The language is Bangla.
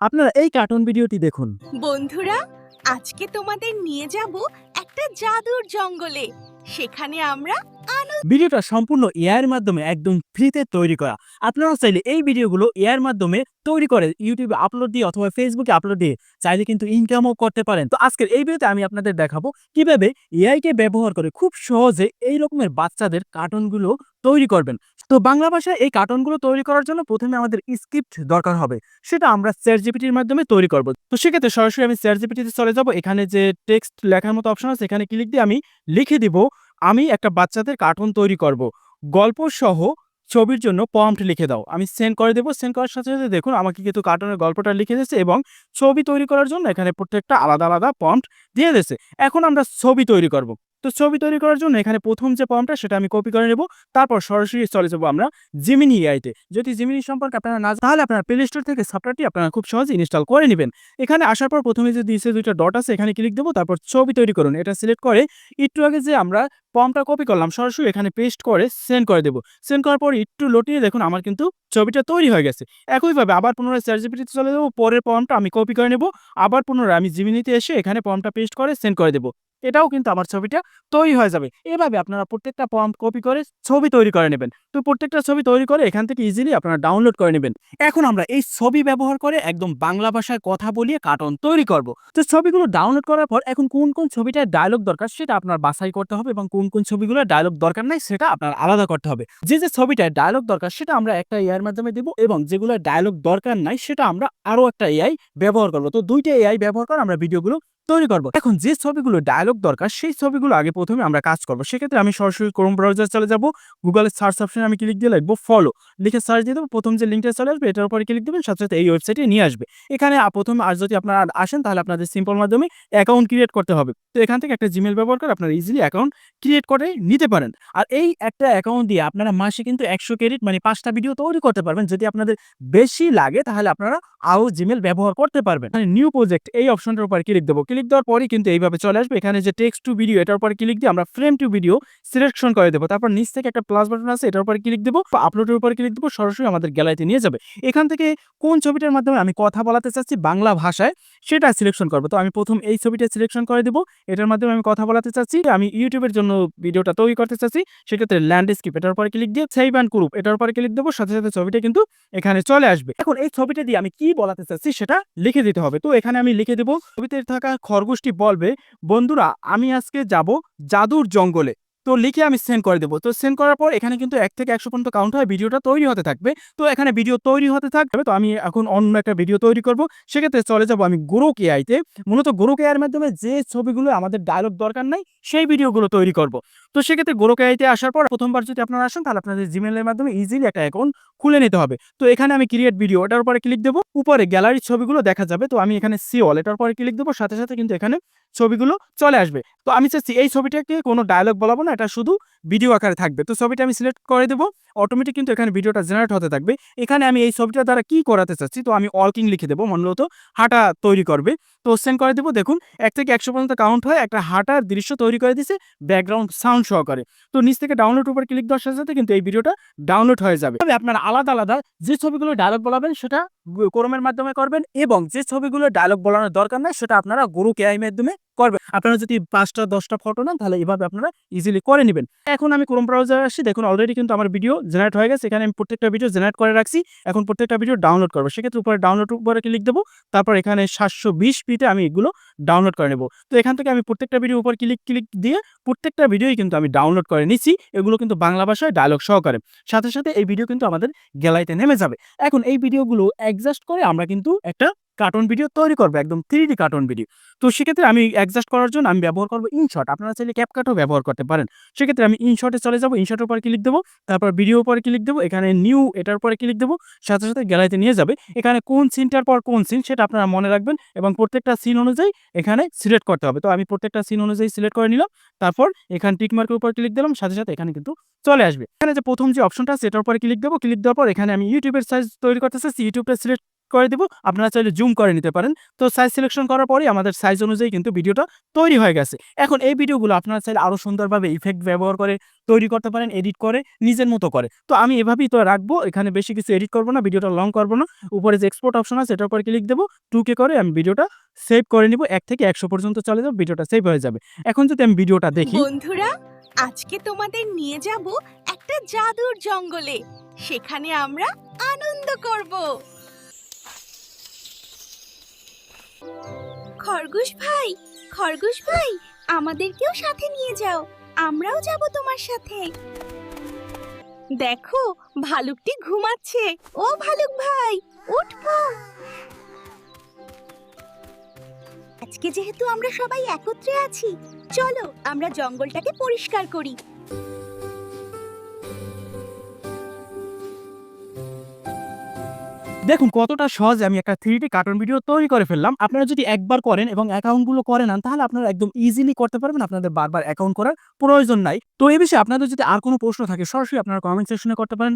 আপনারা এই কার্টুন ভিডিওটি দেখুন। বন্ধুরা, আজকে তোমাদের নিয়ে যাব একটা জাদুর জঙ্গলে। সেখানে আমরা ভিডিওটা সম্পূর্ণ এআইয়ের মাধ্যমে একদম ফ্রিতে তৈরি করা। আপনারা চাইলে এই ভিডিওগুলো এআইয়ের মাধ্যমে তৈরি করে ইউটিউবে আপলোড দিয়ে অথবা ফেসবুকে আপলোড দিয়ে চাইলে কিন্তু ইনকামও করতে পারেন। তো আজকের এই ভিডিওতে আমি আপনাদের দেখাবো কীভাবে এআইকে ব্যবহার করে খুব সহজে এই রকমের বাচ্চাদের কার্টুনগুলো তৈরি করবেন। তো বাংলা ভাষায় এই কার্টুনগুলো তৈরি করার জন্য প্রথমে আমাদের স্ক্রিপ্ট দরকার হবে, সেটা আমরা চ্যাট জিপিটির মাধ্যমে তৈরি করব। তো সেক্ষেত্রে সরাসরি আমি চ্যাট জিপিটিতে চলে যাব, এখানে যে টেক্সট লেখার মতো অপশন আছে, এখানে ক্লিক দিয়ে আমি লিখে দিব আমি একটা বাচ্চাদের কার্টুন তৈরি করব। গল্প সহ ছবির জন্য পম্পট লিখে দাও। আমি সেন্ড করে দেবো। সেন্ড করার সাথে সাথে দেখুন, আমাকে কিন্তু কার্টুনের গল্পটা লিখে দিয়েছে এবং ছবি তৈরি করার জন্য এখানে প্রত্যেকটা আলাদা আলাদা পম্পট দিয়ে দিয়েছে। এখন আমরা ছবি তৈরি করব। তো ছবি তৈরি করার জন্য এখানে প্রথম যে পম্পটা সেটা আমি কপি করে নেব। তারপর সরাসরি চলে যাব আমরা জিমিনি এআইতে যদি জিমিনি সম্পর্কে আপনারা না তাহলে আপনার প্লে স্টোর থেকে সফটওয়্যারটি আপনারা খুব সহজে ইনস্টল করে নেবেন। এখানে আসার পর প্রথমে যে দিয়েছে দুইটা ডট আছে, এখানে ক্লিক দেবো, তারপর ছবি তৈরি করুন। এটা সিলেক্ট করে একটু আগে যে আমরা ফর্মটা কপি করলাম, সরাসরি এখানে পেস্ট করে সেন্ড করে দেবো। সেন্ড করার পর একটু লটিয়ে দেখুন, আমার কিন্তু ছবিটা তৈরি হয়ে গেছে। একইভাবে আবার পুনরায় জিপিটিতে চলে যাব, পরের ফর্মটা আমি কপি করে নেব। আবার পুনরায় আমি জিমিনিতে এসে এখানে ফর্মটা পেস্ট করে সেন্ড করে দেবো। এটাও কিন্তু আমার ছবিটা তৈরি হয়ে যাবে। এভাবে আপনারা প্রত্যেকটা ফর্ম কপি করে ছবি তৈরি করে নেবেন। তো প্রত্যেকটা ছবি তৈরি করে এখান থেকে ইজিলি আপনারা ডাউনলোড করে নেবেন। এখন আমরা এই ছবি ব্যবহার করে একদম বাংলা ভাষায় কথা বলিয়ে কার্টুন তৈরি করব। তো ছবিগুলো ডাউনলোড করার পর এখন কোন কোন ছবিটার ডায়লগ দরকার সেটা আপনার বাছাই করতে হবে এবং কোন কোন ছবিগুলো ডায়লগ দরকার নাই সেটা আপনার আলাদা করতে হবে। যে যে ছবিটায় ডায়লগ দরকার সেটা আমরা একটা এআইয়ের মাধ্যমে দেবো এবং যেগুলো ডায়লগ দরকার নাই সেটা আমরা আরও একটা এআই ব্যবহার করব। তো দুইটা এআই ব্যবহার করে আমরা ভিডিওগুলো তৈরি করব। এখন যে ছবিগুলো ডায়লগ দরকার, সেই ছবিগুলো আগে প্রথমে আমরা কাজ করব। সেক্ষেত্রে আমি সরাসরি ক্রোম ব্রাউজার চলে যাব গুগলের সার্চ অপশনে আমি ক্লিক দিয়ে লিখব ফলো লিখে সার্চ দিয়ে দেবো, প্রথম যে লিঙ্কটা চলে আসবে, এটার উপরে ক্লিক দেবেন, সাথে সাথে এই ওয়েবসাইটে নিয়ে আসবে। এখানে প্রথমে আর যদি আপনারা আসেন, তাহলে আপনাদের সিম্পল মাধ্যমে অ্যাকাউন্ট ক্রিয়েট করতে হবে। তো এখান থেকে একটা জিমেল ব্যবহার করে আপনারা ইজিলি অ্যাকাউন্ট ক্রিয়েট করে নিতে পারেন। আর এই একটা অ্যাকাউন্ট দিয়ে আপনারা মাসে কিন্তু একশো ক্রেডিট মানে পাঁচটা ভিডিও তৈরি করতে পারবেন। যদি আপনাদের বেশি লাগে, তাহলে আপনারা আরও জিমেল ব্যবহার করতে পারবেন। মানে নিউ প্রজেক্ট এই অপশনটার উপর ক্লিক দেবো। ক্লিক দেওয়ার পরেই কিন্তু এইভাবে চলে আসবে। এখানে যে টেক্সট টু ভিডিও এটার উপর ক্লিক দিয়ে আমরা ফ্রেম টু ভিডিও সিলেকশন করে দেবো। তারপর নিচ থেকে একটা প্লাস বাটন আছে, এটার উপর ক্লিক দেবো আপলোডের উপর ক্লিক দেবো, সরাসরি আমাদের গ্যালারিতে নিয়ে যাবে। এখান থেকে কোন ছবিটার মাধ্যমে আমি কথা বলাতে চাচ্ছি বাংলা ভাষায়, সেটা সিলেকশন করব। তো আমি প্রথম এই ছবিটা সিলেকশন করে দেবো। এটার মাধ্যমে আমি কথা বলাতে চাচ্ছি, আমি ইউটিউবের জন্য ভিডিওটা তৈরি করতে চাচ্ছি, সেক্ষেত্রে ল্যান্ডস্কেপ এটার উপরে ক্লিক দিয়ে সেভ অ্যান্ড গ্রুপ এটার উপরে ক্লিক দেবো, সাথে সাথে ছবিটা কিন্তু এখানে চলে আসবে। এখন এই ছবিটা দিয়ে আমি কি বলাতে চাচ্ছি সেটা লিখে দিতে হবে। তো এখানে আমি লিখে দেবো, ছবিতে থাকা খরগোশটি বলবে বন্ধুরা আমি আজকে যাব জাদুর জঙ্গলে। তো লিখে আমি সেন্ড করে দেবো। তো সেন্ড করার পর এখানে কিন্তু এক থেকে একশো পর্যন্ত কাউন্ট হয়, ভিডিওটা তৈরি হতে থাকবে। তো এখানে ভিডিও তৈরি হতে থাকবে, তো আমি এখন অন্য একটা ভিডিও তৈরি করব। সেক্ষেত্রে চলে যাব আমি গ্রো এআইতে মূলত গ্রো এআইয়ের মাধ্যমে যে ছবিগুলো আমাদের ডায়লগ দরকার নাই, সেই ভিডিওগুলো তৈরি করব। তো সেক্ষেত্রে গ্রো এআইতে আসার পর প্রথমবার যদি আপনারা আসেন, তাহলে আপনাদের জিমেলের মাধ্যমে ইজিলি একটা অ্যাকাউন্ট খুলে নিতে হবে। তো এখানে আমি ক্রিয়েট ভিডিও এটার উপরে ক্লিক দেবো। উপরে গ্যালারির ছবিগুলো দেখা যাবে। তো আমি এখানে সি অল এটার উপরে ক্লিক দেবো। সাথে সাথে কিন্তু এখানে ছবিগুলো চলে আসবে। তো আমি চাচ্ছি এই ছবিটাকে কোনো ডায়লগ বলাবো না, এটা শুধু ভিডিও আকারে থাকবে। তো ছবিটা আমি সিলেক্ট করে দেবো। অটোমেটিক কিন্তু এখানে ভিডিওটা জেনারেট হতে থাকবে। এখানে আমি এই ছবিটা দ্বারা কি করাতে চাচ্ছি, তো আমি অলকিং লিখে দেবো। মূলত হাঁটা তৈরি করবে। তো সেন্ড করে দেবো, দেখুন, এক থেকে একশো পর্যন্ত কাউন্ট হয়। একটা হাঁটার দৃশ্য তৈরি করে দিছে ব্যাকগ্রাউন্ড সাউন্ড সহকারে। তো নিচ থেকে ডাউনলোড উপর ক্লিক দেওয়ার সাথে সাথে কিন্তু এই ভিডিওটা ডাউনলোড হয়ে যাবে। আপনারা আলাদা আলাদা যে ছবিগুলো ডায়লগ বলাবেন, সেটা ক্রোমের মাধ্যমে করবেন এবং যে ছবিগুলো ডায়লগ বলানোর দরকার নাই সেটা আপনারা গুরু কেআই মাধ্যমে করবেন। আপনারা যদি পাঁচটা, দশটা ফটো নেন তাহলে এভাবে আপনারা ইজিলি করে নেবেন। এখন আমি ক্রোম ব্রাউজারে আসছি। দেখুন অলরেডি কিন্তু আমার ভিডিও জেনারেট হয়ে গেছে। এখানে আমি প্রত্যেকটা ভিডিও জেনারেট করে রাখছি। এখন প্রত্যেকটা ভিডিও ডাউনলোড করব। সেক্ষেত্রে উপরে ডাউনলোড উপরে ক্লিক দেবো। তারপর এখানে সাতশো বিশ পিতে আমি এগুলো ডাউনলোড করে নেব। তো এখান থেকে আমি প্রত্যেকটা ভিডিও উপর ক্লিক ক্লিক দিয়ে প্রত্যেকটা ভিডিওই কিন্তু আমি ডাউনলোড করে নিচ্ছি। এগুলো কিন্তু বাংলা ভাষায় ডায়লগ সহকারে। সাথে সাথে এই ভিডিও কিন্তু আমাদের গ্যালারিতে নেমে যাবে। এখন এই ভিডিওগুলো অ্যাডজাস্ট করে আমরা কিন্তু একটা কার্টুন ভিডিও তৈরি করব, একদম থ্রি ডি কার্টুন ভিডিও তো সেক্ষেত্রে আমি অ্যাডজাস্ট করার জন্য আমি ব্যবহার করব ইনশট আপনারা চাইলে ক্যাপকাটও ব্যবহার করতে পারেন। সেক্ষেত্রে আমি ইনশটে চলে যাব। ইনশটের উপর ক্লিক দেবো, তারপর ভিডিও উপরে ক্লিক দেবো, এখানে নিউ এটার উপরে ক্লিক দেবো, সাথে সাথে গ্যালারিতে নিয়ে যাবে। এখানে কোন সিনটার পর কোন সিন সেটা আপনারা মনে রাখবেন এবং প্রত্যেকটা সিন অনুযায়ী এখানে সিলেক্ট করতে হবে। তো আমি প্রত্যেকটা সিন অনুযায়ী সিলেক্ট করে নিলাম, তারপর এখানে টিকমার্কের উপর ক্লিক দিলাম, সাথে সাথে এখানে কিন্তু চলে আসবে। এখানে যে প্রথম যে অপশনটা আছে, এটার উপরে ক্লিক দেবো। ক্লিক দেওয়ার পর এখানে আমি ইউটিউবের সাইজ তৈরি করতে চাচ্ছি ইউটিউবটা সিলেক্ট করে দেবো, আপনারা চাইলে জুম করে নিতে পারেন। তো সাইজ সিলেকশন করার পরে আমাদের সাইজ অনুযায়ী কিন্তু ভিডিওটা তৈরি হয়ে গেছে। এখন এই ভিডিওগুলো আপনারা চাইলে আরও সুন্দরভাবে ইফেক্ট ব্যবহার করে তৈরি করতে পারেন এডিট করে, নিজের মতো করে। তো আমি এভাবেই তো রাখব, এখানে বেশি কিছু এডিট করব না, ভিডিওটা লং করব না। উপরে যে এক্সপোর্ট অপশন আছে এটার উপর ক্লিক দেবো টুকে করে আমি ভিডিওটা সেভ করে নিব, এক থেকে একশো পর্যন্ত চলে যাব, ভিডিওটা সেভ হয়ে যাবে। এখন যদি আমি ভিডিওটা দেখি বন্ধুরা, আজকে তোমাদের নিয়ে যাব একটা জাদুর জঙ্গলে। সেখানে আমরা আনন্দ করব। খরগোশ ভাই খরগোশ ভাই, আমাদেরকেও সাথে নিয়ে যাও। আমরাও যাব তোমার সাথে। দেখো, ভালুকটি ঘুমাচ্ছে। ও ভালুক ভাই উঠবো আজকে যেহেতু আমরা সবাই একত্রে আছি, চলো আমরা জঙ্গলটাকে পরিষ্কার করি। দেখুন কতটা সহজে আমি একটা থ্রি কার্টুন ভিডিও তৈরি করে ফেললাম। আপনারা যদি একবার করেন এবং অ্যাকাউন্টগুলো করে নেন, তাহলে আপনারা একদম ইজিলি করতে পারবেন। আপনাদের বারবার অ্যাকাউন্ট করার প্রয়োজন নাই। তো এই বিষয়ে আপনাদের যদি আর কোনো প্রশ্ন থাকে, সরাসরি আপনারা কমেন্ট সেকশনে করতে পারেন।